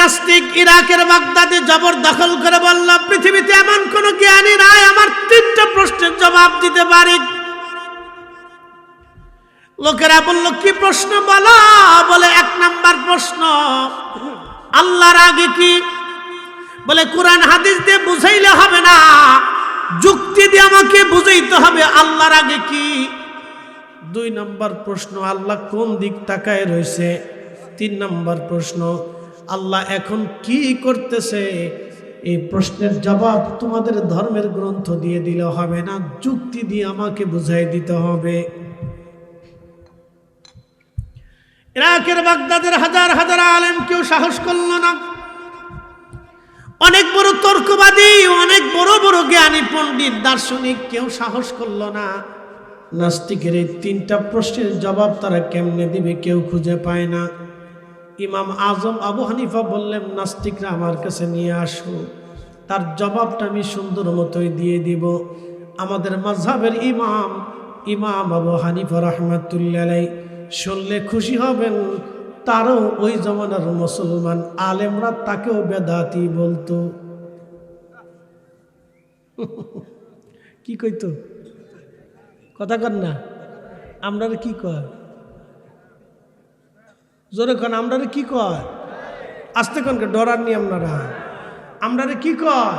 নাস্তিক ইরাকের বাগদাদে জবর দখল করে বলল, পৃথিবীতে এমন কোন জ্ঞানী নাই, আমার তিনটা প্রশ্নের জবাব দিতে পারি। লোকেরা বলল, কি প্রশ্ন বলো? বলে, এক নাম্বার প্রশ্ন, আল্লাহর আগে কি? বলে, কোরআন হাদিস দিয়ে বুঝাইলে হবে না, যুক্তি দিয়ে আমাকে বুঝাইতে হবে আল্লাহর আগে কি? দুই নম্বর প্রশ্ন, আল্লাহ কোন দিক তাকায় রয়েছে? তিন নম্বর প্রশ্ন আল্লাহ এখন কি করতেছে? এই প্রশ্নের জবাব তোমাদের ধর্মের গ্রন্থ দিয়ে দিলে হবে না, যুক্তি দিয়ে আমাকে বুঝাই দিতে হবে। ইরাকের বাগদাদের হাজার হাজার আলেম কেউ সাহস করল না। অনেক বড় তর্কবাদী, অনেক বড় বড় জ্ঞানী পণ্ডিত, দার্শনিক কেউ সাহস করল না। নাস্তিকের এই তিনটা প্রশ্নের জবাব তারা কেমনে দিবে কেউ খুঁজে পায় না। ইমাম আজম আবু হানিফা বললেন, নাস্তিকরা আমার কাছে নিয়ে আসো। তার জবাবটা আমি সুন্দর মতোই দিয়ে দিব। আমাদের মাঝহাবের ইমাম ইমাম আবু হানিফা রহমাতুল্লাহ শুনলে খুশি হবেন। তারও ওই জমানার মুসলমান আলেমরা তাকেও বেদাতি বলতো। কি কইতো? কথা কন না। আপনারা কি কয়? জোরে কন আপনারা কি কয়? আসতে কনকে ডরার নি আপনারা আপনারা কি কয়?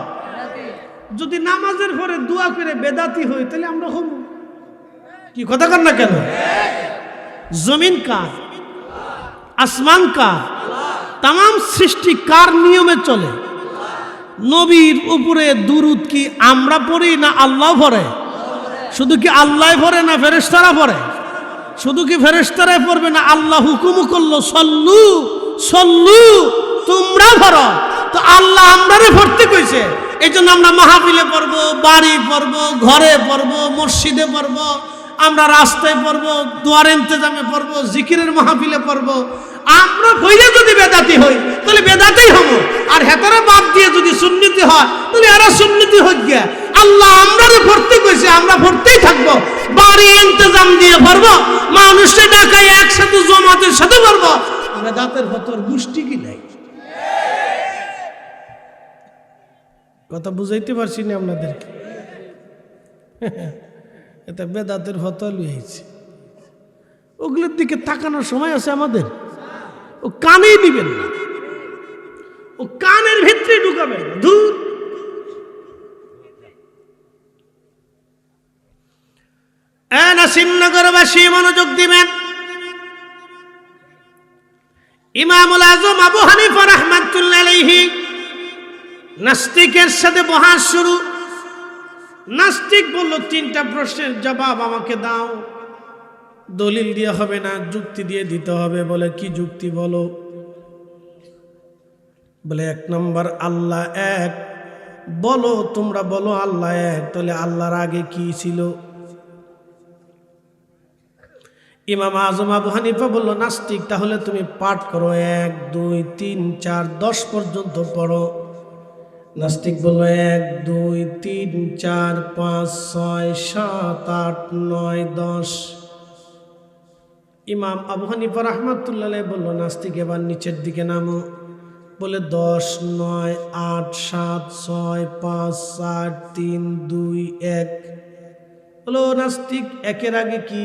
যদি নামাজের পরে দোয়া করে বেদাতি হই তাহলে আমরা হব কি কথা কন না কেন? জমিন কার? আসমান কার? তাম সৃষ্টি কার নিয়মে চলে? নবীর উপরে দুরুদ কি আমরা পড়ি না আল্লাহ ভরে শুধু কি আল্লাহ ভরে না ফেরেস্তারা ভরে শুধু কি ফেরেস্তারাই পড়বে না? আল্লাহ হুকুম করল, সল্লু সল্লু, তোমরা ভরো তো আল্লাহ আমরারে ভর্তি কইছে। এই জন্য আমরা মাহফিলে পড়ব, বাড়ি পড়ব, ঘরে পড়ব, মসজিদে পড়ব, আমরা রাস্তায় পড়ব, দোয়ার ইন্তজামে পড়ব, জিকিরের মাহফিলে পড়ব। আমরা হইলে যদি বেদাতি হই, তাহলে বেদাতেই হব। আর হেতারা বাদ দিয়ে যদি সুন্নতি হয়, তাহলে এরা সুন্নতি হই আল্লাহ আমরা ভর্তি কইছে আমরা ভর্তিই থাকব। বাড়ি ইন্তজাম দিয়ে পড়ব মানুষকে ডাকাই একসাথে জমাতের সাথে পড়ব বেদাতের ভতর গোষ্ঠী কি নাই? কথা বুঝাইতে পারছি না আপনাদেরকে। এটা বেদাতের ফতল হয়েছে ওগুলোর দিকে তাকানোর সময় আছে আমাদের। ও কানেই দিবেন না। ও কানের ভিতরে ঢুকাবেন না। নাসিমনগরবাসী মনোযোগ দিবেন। ইমামুল আজম আবু হানিফা রহমাতুল্লাহ নাস্তিকের সাথে বহাস শুরু। নাস্তিক বলল, তিনটা প্রশ্নের জবাব আমাকে দাও। দলিল দিয়ে হবে না, যুক্তি দিয়ে দিতে হবে। বলে, কি যুক্তি বলো? বলে, এক নম্বর, আল্লাহ এক। বলো, তোমরা বলো, আল্লাহ এক। তাহলে আল্লাহর আগে কি ছিল? ইমাম আজম আবু হানিফা বলল, নাস্তিক, তাহলে তুমি পাঠ করো এক, দুই, তিন, চার, দশ পর্যন্ত পড়ো। নাস্তিক বলল, এক, দুই, তিন, চার, পাঁচ, ছয়, সাত, আট, নয়, দশ। ইমাম আবু হানিফা রহমাতুল্লাহ বলল, নাস্তিক, এবার নিচের দিকে নামো। বলে, দশ, নয়, আট, সাত, ছয়, পাঁচ চার তিন, দুই, এক। বলো নাস্তিক, একের আগে কি?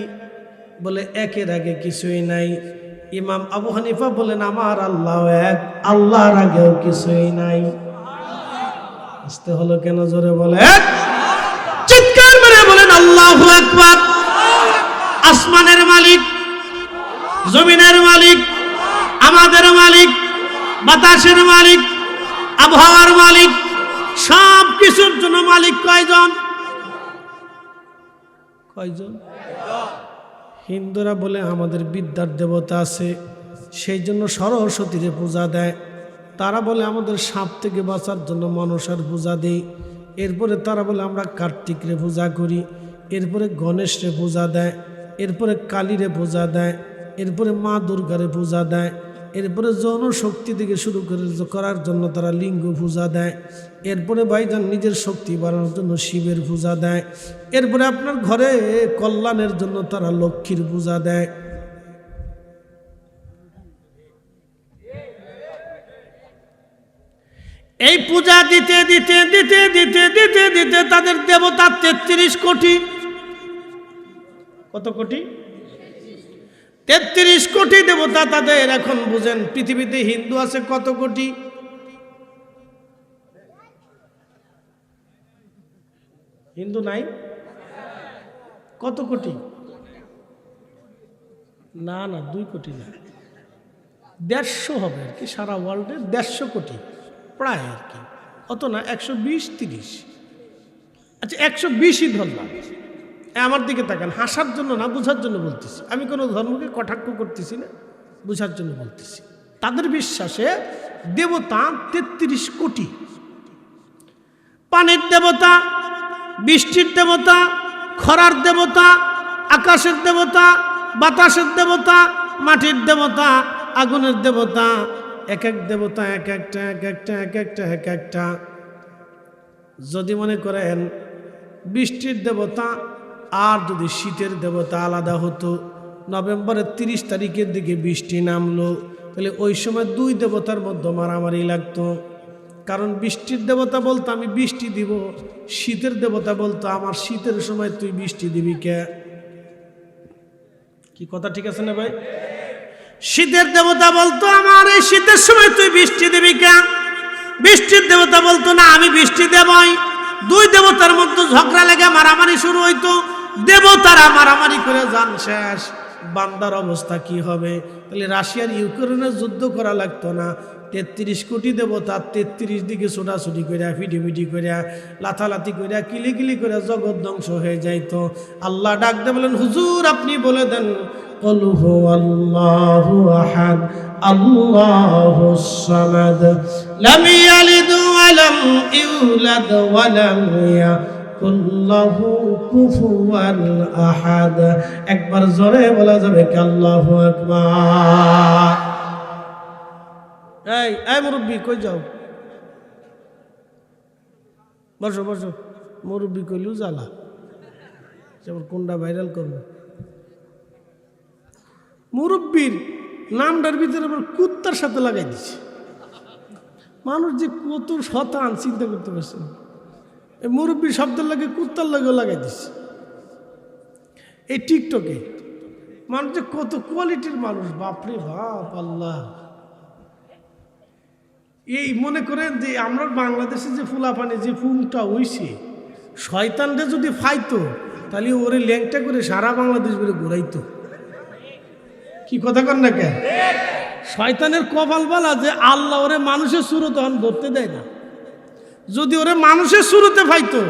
বলে, একের আগে কিছুই নাই। ইমাম আবু হানিফা বলেন, আমার আল্লাহ এক, আল্লাহর আগেও কিছুই নাই। আসতে হলো কেন জোরে বলে? চিৎকার মেরে বলেন, আল্লাহ একবার আসমানের মালিক, জমিনের মালিক, আমাদের মালিক, বাতাসের মালিক, আবহাওয়ার মালিক, সব কিছুর জন্য মালিক কয়জন? কয়জন? হিন্দুরা বলে আমাদের বিদ্যার দেবতা আছে, সেই জন্য সরস্বতীরে পূজা দেয়। তারা বলে আমাদের সাপ থেকে বাঁচার জন্য মনসার পূজা দেই। এরপরে তারা বলে আমরা কার্তিকরে পূজা করি, এরপরে গণেশরে পূজা দেয়, এরপরে কালীরে পূজা দেয়, এরপরে মা দুর্গারে পূজা দেয়। এরপরে যৌন শক্তি থেকে শুরু করে করার জন্য তারা লিঙ্গ পূজা দেয়, এরপরে ভাইজান নিজের শক্তি বাড়ানোর জন্য শিবের পূজা দেয়, এরপরে আপনার ঘরে কল্যাণের জন্য তারা লক্ষ্মীর পূজা দেয়। এই পূজা দিতে দিতে দিতে দিতে দিতে দিতে তাদের দেবতা তেত্রিশ কোটি। কত কোটি? তেত্রিশ কোটি দেবতা তাদের এখন বুঝেন, পৃথিবীতে হিন্দু আছে কত কোটি? হিন্দু নাই? কত কোটি? না না, দুই কোটি না। দেড়শো হবে আর কি, সারা ওয়ার্ল্ডে দেড়শো কোটি, প্রায় আর কি। অত না, একশো বিশ, তিরিশ। আচ্ছা একশো বিশই ধরলাম। আমার দিকে তাকান, হাসার জন্য না, বোঝার জন্য বলতেছি। আমি কোনো ধর্মকে কটাক্ষ করতেছি না, বোঝার জন্য বলতেছি। তাদের বিশ্বাসে দেবতা তেত্রিশ কোটি। পানির দেবতা, বৃষ্টির দেবতা, খরার দেবতা, আকাশের দেবতা, বাতাসের দেবতা, মাটির দেবতা, আগুনের দেবতা, এক এক দেবতা, এক একটা এক একটা এক একটা এক একটা। যদি মনে করেন, বৃষ্টির দেবতা আর যদি শীতের দেবতা আলাদা হতো, নভেম্বরের তিরিশ তারিখের দিকে বৃষ্টি নামলো, তাহলে ওই সময় দুই দেবতার মধ্যে মারামারি লাগতো। কারণ বৃষ্টির দেবতা বলতো, আমি বৃষ্টি দিব, শীতের দেবতা বলতো, আমার শীতের সময় তুই বৃষ্টি দিবি কে? কি কথা ঠিক আছে না ভাই? শীতের দেবতা বলতো, আমার এই শীতের সময় তুই বৃষ্টি দিবি কে? বৃষ্টির দেবতা বলতো, না, আমি বৃষ্টি দেবই। দুই দেবতার মধ্যে ঝগড়া লেগে মারামারি শুরু হইতো। দেবতারা মারামারি করে যান, শেষ। বান্দার অবস্থা কি হবে? তাহলে রাশিয়ার ইউক্রেনের যুদ্ধ করা লাগতো না। তেত্রিশ কোটি দেবতা তেত্রিশ দিকে ছোটাছুটি করিয়া ফিটিমিটি করিয়া, লাথালাথি করিয়া কিলি কিলি করিয়া জগৎ ধ্বংস হয়ে যাইত। আল্লাহ ডাকতে বলেন, হুজুর, আপনি বলে দেন। আল্লাহ কুল্লাহু কুফুয়ান আহাদ। একবার জোরে বলা যাবে কাল্লাহু আকবার। এই এই মুরব্বী, কই যাও? বসো বসো। মুরব্বী কইলু জ্বালা যেমন কোনটা ভাইরাল করব? মুরব্বীর নামটার ভিতরে আবার কুত্তার সাথে লাগাই দিছে। মানুষ যে কত শতান চিন্তা করতে পারছে না। এই মুরব্বীর শব্দের লাগে কুত্তার লাগেও লাগাই দিছে এই টিকটকে মানুষ যে কত কোয়ালিটির মানুষ বাপরে বাপ আল্লাহ। এই মনে করেন যে আমরা বাংলাদেশে যে ফুলাপানি যে ফুমটা হইছে শয়তানটা যদি ফাইতো তাহলে ওরে ল্যাংটা করে সারা বাংলাদেশ করে ঘুরাইতো। কি কথা কর না কেন শয়তানের কপাল বলা যে আল্লাহ ওরে মানুষের সুরত তখন ধরতে দেয় না। যদি ওরে মানুষের সুরতে পাইতো,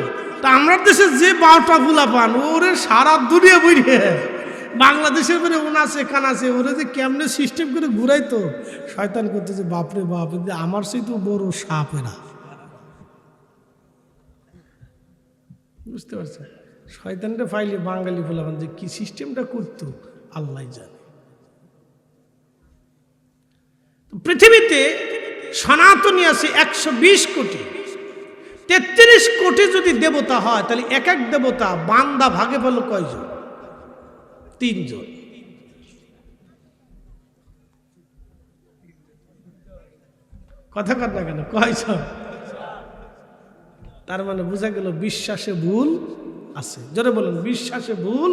তা আমরা দেশে যে বারোটা ফুলা পান, ওরে সারা দুনিয়া বইরে বাংলাদেশের পরে ওন আছে কান আছে, ওরে যে কেমনে সিস্টেম করে ঘুরাইতো, শয়তান করতেছে বাপরে বাপ আমার সেই তো বড় সাপ এরা। বুঝতে পারছেন? শয়তানটা ফাইলে বাঙালি ফুলাবান যে কি সিস্টেমটা করতো, আল্লাহ জানে। পৃথিবীতে সনাতনী আছে একশো বিশ কোটি। তেত্রিশ কোটি যদি দেবতা হয়, তাহলে এক এক দেবতা বান্দা ভাগে পেল কয়জন? তিনজন। কথা কর না কেন? কয়জন? তার মানে বোঝা গেল বিশ্বাসে ভুল আছে। জোরে বলেন, বিশ্বাসে ভুল?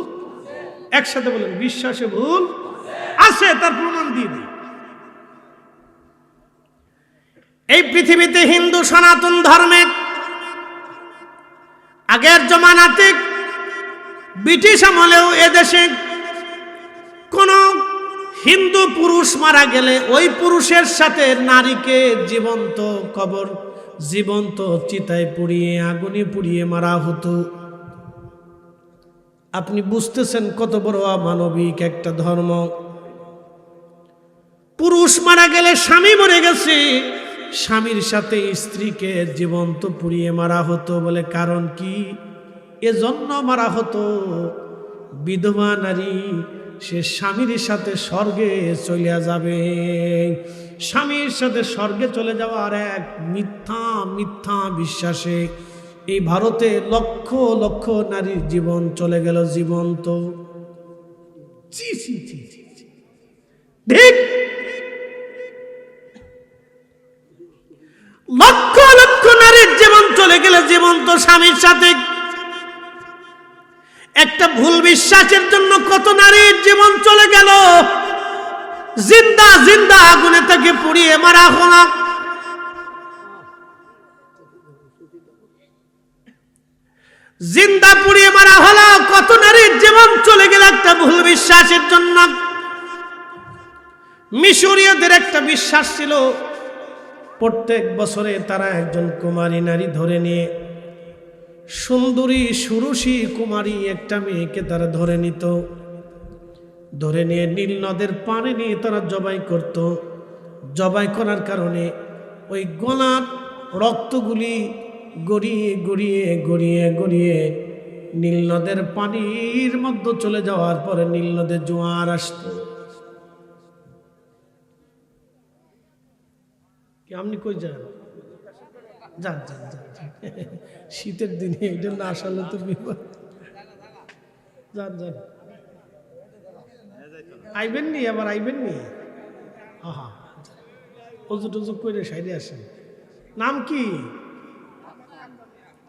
একসাথে বলেন, বিশ্বাসে ভুল আছে, তার প্রমাণ দিয়ে দিই। এই পৃথিবীতে হিন্দু সনাতন ধর্মের আগের জমানাতে ব্রিটিশ আমলেও এদেশে কোন হিন্দু পুরুষ মারা গেলে ওই পুরুষের সাথে নারীকে জীবন্ত কবর, জীবন্ত চিতায় পুড়িয়ে, আগুনে পুড়িয়ে মারা হতো। আপনি বুঝতেছেন কত বড় মানবিক একটা ধর্ম। পুরুষ মারা গেলে স্বামী মরে গেছে স্বামীর সাথে স্ত্রীকে জীবন্ত পুড়িয়ে মারা হতো বলে কারণ কি? এজন্য মারা হতো। বিধবা নারী, সে স্বামীর সাথে স্বর্গে চলিয়া যাবে। স্বামীর সাথে স্বর্গে চলে যাওয়ার এক মিথ্যা মিথ্যা বিশ্বাসে এই ভারতে লক্ষ লক্ষ নারীর জীবন চলে গেল জীবন্ত। লক্ষ লক্ষ নারীর জীবন চলে গেলে জীবন্ত স্বামীর সাথে। একটা ভুল বিশ্বাসের জন্য কত নারীর জীবন চলে গেল। জিন্দা জিন্দা আগুনে তাকে পুড়িয়ে মারা হলো। জিন্দা পুড়িয়ে মারা হলো, কত নারীর জীবন চলে গেল একটা ভুল বিশ্বাসের জন্য। মিশরীয়দের একটা বিশ্বাস ছিল প্রত্যেক বছরে তারা একজন কুমারী নারী ধরে নিয়ে, সুন্দরী, সুরসী কুমারী একটা মেয়েকে তারা ধরে নিত। ধরে নিয়ে নীল নদের পানি নিয়ে তারা জবাই করত। জবাই করার কারণে ওই গলার রক্তগুলি গড়িয়ে গড়িয়ে গড়িয়ে গড়িয়ে নীল নদের পানির মধ্যে চলে যাওয়ার পরে নীল নদের জোয়ার আসতো। আপনি কই যান? যান যান যান। শীতের দিনে এটা না আসলে তো বিপদ। যান যান। আইবেন নি, আবার আইবেন নি? আহা অজু টজু করে সাইডে আসেন। নাম কি?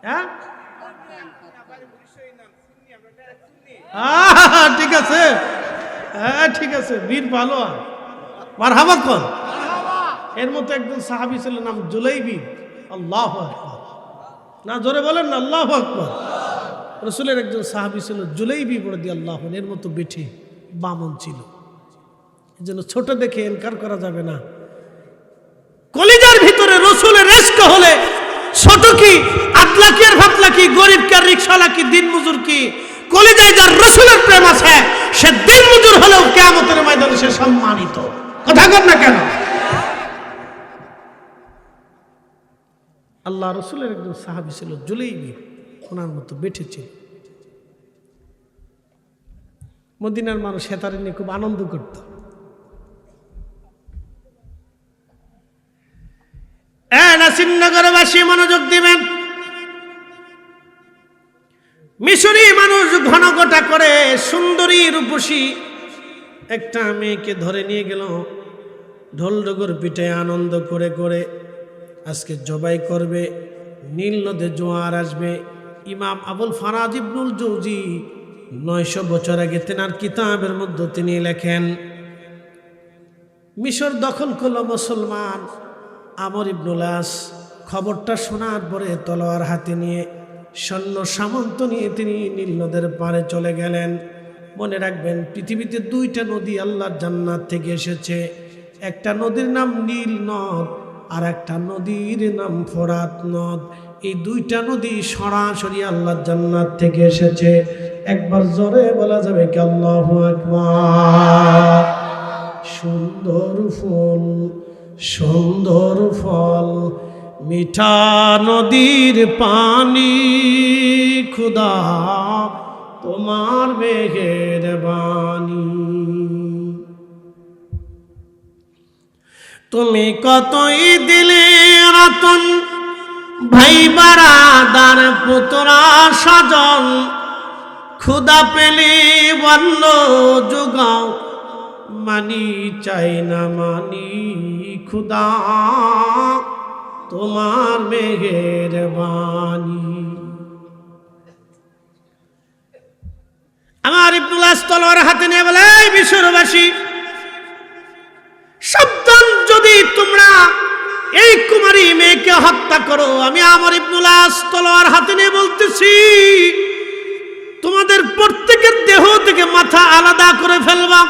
হ্যাঁ? ঠিক আছে। হ্যাঁ ঠিক আছে। বীর ভালো মার হাবা কন এর মতো একজন সাহাবি ছিল নাম জুলাইবি। আল্লাহ না, জোরে বলেন না, আল্লাহ আকবর। রসুলের একজন সাহাবি ছিল জুলাইবি বলে দিয়ে আল্লাহ এর মতো বেঠে, বামন ছিল। এই জন্য ছোট দেখে এনকার করা যাবে না। কলিজার ভিতরে রসুলের রেস্ক হলে ছোট কি, আতলা কি আর ভাতলা কি, গরিব কি আর রিক্সাওয়ালা কি, দিন মজুর কি? কলিজায় যার রসুলের প্রেম আছে, সে দিন মজুর হলেও কেমতের ময়দানে সে সম্মানিত। কথা কর না কেন? আল্লাহ রসুলের একজন সাহাবি ছিল জুলেইবি, ওনার মতো বেঠে ছিল। মদিনার মানুষ হেতারে নিয়ে খুব আনন্দ করত। নাসিমনগরবাসী, মনোযোগ দিবেন। মিশরি মানুষ ঘন করে সুন্দরী রূপসী একটা মেয়েকে ধরে নিয়ে গেল। ঢোল ডগর পিঠে আনন্দ করে করে আজকে জবাই করবে, নীল নদে জোয়ার আসবে। ইমাম আবুল ফারাজ ইবনুল জৌজি নয়শো বছর আগে তেনার কিতাবের মধ্যে তিনি লেখেন, মিশর দখল করল মুসলমান। আমর ইবনুলাস খবরটা শোনার পরে তলোয়ার হাতে নিয়ে সৈন্য সামন্ত নিয়ে তিনি নীল নদের পাড়ে চলে গেলেন। মনে রাখবেন, পৃথিবীতে দুইটা নদী আল্লাহর জান্নাত থেকে এসেছে। একটা নদীর নাম নীল নদ আর একটা নদীর নাম ফোরাত নদ। এই দুইটা নদী সরাসরি আল্লাহর জান্নাত থেকে এসেছে। একবার জোরে বলা যাবে কি আল্লাহ আকবার। সুন্দর ফুল, সুন্দর ফল, মিঠা নদীর পানি। খুদা, তোমার মেঘের বাণী। তুমি কতই দিলে রতন? ভাই বারাদার পুতরা সজন ক্ষুদা পেলে বন্য যোগাও মানি চাই না, মানি খুদা তোমার মেঘের বাণী আমার ইবনুল্লাহ তলোয়ার হাতে নিয়ে বলে, "এই এই কুমারী মেয়েকে হত্যা করো। আমি আমার ইবনুলাস তলোয়ার হাতে নিয়ে বলতেছি, তোমাদের প্রত্যেকের দেহ থেকে মাথা আলাদা করে ফেলবা।